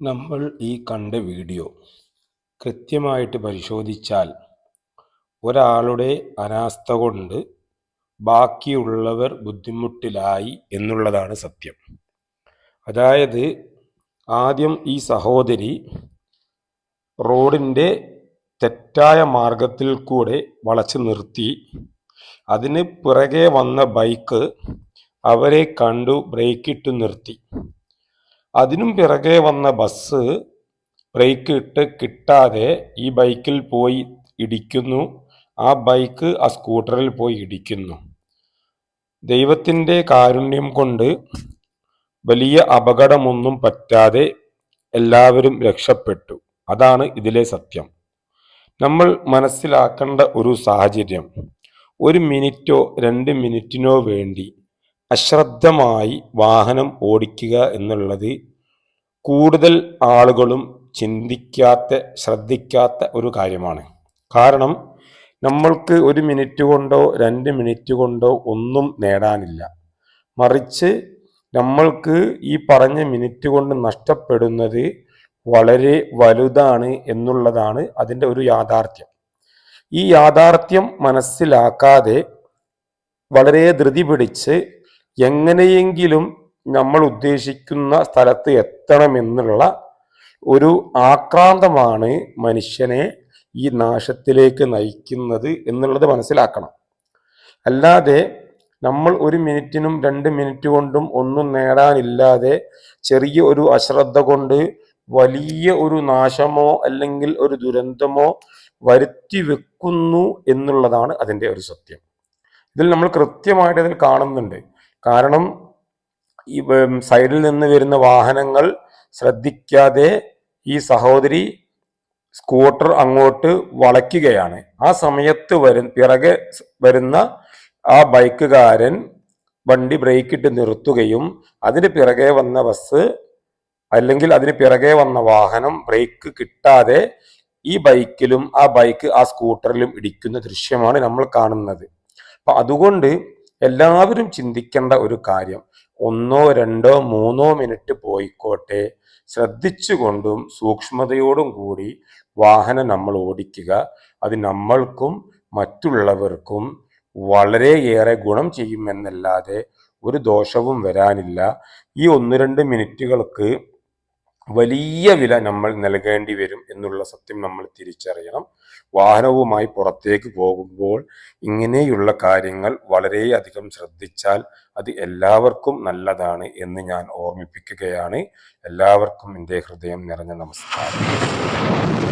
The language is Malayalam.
നമ്മൾ ഈ കണ്ട വീഡിയോ കൃത്യമായിട്ട് പരിശോധിച്ചാൽ ഒരാളുടെ അനാസ്ഥ കൊണ്ട് ബാക്കിയുള്ളവർ ബുദ്ധിമുട്ടിലായി എന്നുള്ളതാണ് സത്യം. അതായത് ആദ്യം ഈ സഹോദരി റോഡിന്റെ തെറ്റായ മാർഗത്തിൽ കൂടെ വളച്ച് നിർത്തി. അതിന് പിറകെ വന്ന ബൈക്ക് അവരെ കണ്ടു ബ്രേക്കിട്ട് നിർത്തി. അതിനും പിറകെ വന്ന ബസ് ബ്രേക്ക് ഇട്ട് കിട്ടാതെ ഈ ബൈക്കിൽ പോയി ഇടിക്കുന്നു. ആ ബൈക്ക് ആ സ്കൂട്ടറിൽ പോയി ഇടിക്കുന്നു. ദൈവത്തിന്റെ കാരുണ്യം കൊണ്ട് വലിയ അപകടമൊന്നും പറ്റാതെ എല്ലാവരും രക്ഷപ്പെട്ടു. അതാണ് ഇതിലെ സത്യം. നമ്മൾ മനസ്സിലാക്കേണ്ട ഒരു സാഹചര്യം. ഒരു മിനിറ്റോ രണ്ട് മിനിറ്റിനോ വേണ്ടി അശ്രദ്ധമായി വാഹനം ഓടിക്കുക എന്നുള്ളത് കൂടുതൽ ആളുകളും ചിന്തിക്കാത്ത ശ്രദ്ധിക്കാത്ത ഒരു കാര്യമാണ്. കാരണം നമ്മൾക്ക് ഒരു മിനിറ്റ് കൊണ്ടോ രണ്ട് മിനിറ്റ് കൊണ്ടോ ഒന്നും നേടാനില്ല. മറിച്ച് നമ്മൾക്ക് ഈ പറഞ്ഞ മിനിറ്റ് കൊണ്ട് നഷ്ടപ്പെടുന്നത് വളരെ വലുതാണ് എന്നുള്ളതാണ് അതിന്റെ ഒരു യാഥാർത്ഥ്യം. ഈ യാഥാർത്ഥ്യം മനസ്സിലാക്കാതെ വളരെ ധൃതി പിടിച്ച് എങ്ങനെയെങ്കിലും നമ്മൾ ഉദ്ദേശിക്കുന്ന സ്ഥലത്ത് എത്തണമെന്നുള്ള ഒരു ആക്രാന്തമാണ് മനുഷ്യനെ ഈ നാശത്തിലേക്ക് നയിക്കുന്നത് എന്നുള്ളത് മനസ്സിലാക്കണം. അല്ലാതെ നമ്മൾ ഒരു മിനിറ്റിനും രണ്ട് മിനിറ്റ് കൊണ്ടും ഒന്നും നേടാനില്ലാതെ ചെറിയ ഒരു അശ്രദ്ധ കൊണ്ട് വലിയ ഒരു നാശമോ അല്ലെങ്കിൽ ഒരു ദുരന്തമോ വരുത്തി വെക്കുന്നു എന്നുള്ളതാണ് അതിന്റെ ഒരു സത്യം. ഇതിൽ നമ്മൾ കൃത്യമായിട്ട് ഇതിൽ കാണുന്നുണ്ട്. കാരണം ഈ സൈഡിൽ നിന്ന് വരുന്ന വാഹനങ്ങൾ ശ്രദ്ധിക്കാതെ ഈ സഹോദരി സ്കൂട്ടർ അങ്ങോട്ട് വളയ്ക്കുകയാണ്. ആ സമയത്ത് വരും പിറകെ വരുന്ന ആ ബൈക്കുകാരൻ വണ്ടി ബ്രേക്കിട്ട് നിർത്തുകയും അതിന് പിറകെ വന്ന ബസ് അല്ലെങ്കിൽ അതിന് പിറകെ വന്ന വാഹനം ബ്രേക്ക് കിട്ടാതെ ഈ ബൈക്കിലും ആ ബൈക്ക് ആ സ്കൂട്ടറിലും ഇടിക്കുന്ന ദൃശ്യമാണ് നമ്മൾ കാണുന്നത്. അപ്പൊ അതുകൊണ്ട് എല്ലാവരും ചിന്തിക്കേണ്ട ഒരു കാര്യം. ഒന്നോ രണ്ടോ മൂന്നോ മിനിറ്റ് പോയിക്കോട്ടെ. ശ്രദ്ധിച്ചുകൊണ്ടും സൂക്ഷ്മതയോടും കൂടി വാഹനം നമ്മൾ ഓടിക്കുക. അത് നമ്മൾക്കും മറ്റുള്ളവർക്കും വളരെയേറെ ഗുണം ചെയ്യുമെന്നല്ലാതെ ഒരു ദോഷവും വരാനില്ല. ഈ ഒന്ന് രണ്ട് മിനിറ്റുകൾക്ക് വലിയ വില നമ്മൾ നൽകേണ്ടി വരും എന്നുള്ള സത്യം നമ്മൾ തിരിച്ചറിയണം. വാഹനവുമായി പുറത്തേക്ക് പോകുമ്പോൾ ഇങ്ങനെയുള്ള കാര്യങ്ങൾ വളരെയധികം ശ്രദ്ധിച്ചാൽ അത് എല്ലാവർക്കും നല്ലതാണ് എന്ന് ഞാൻ ഓർമ്മിപ്പിക്കുകയാണ്. എല്ലാവർക്കും എന്റെ ഹൃദയം നിറഞ്ഞ നമസ്കാരം.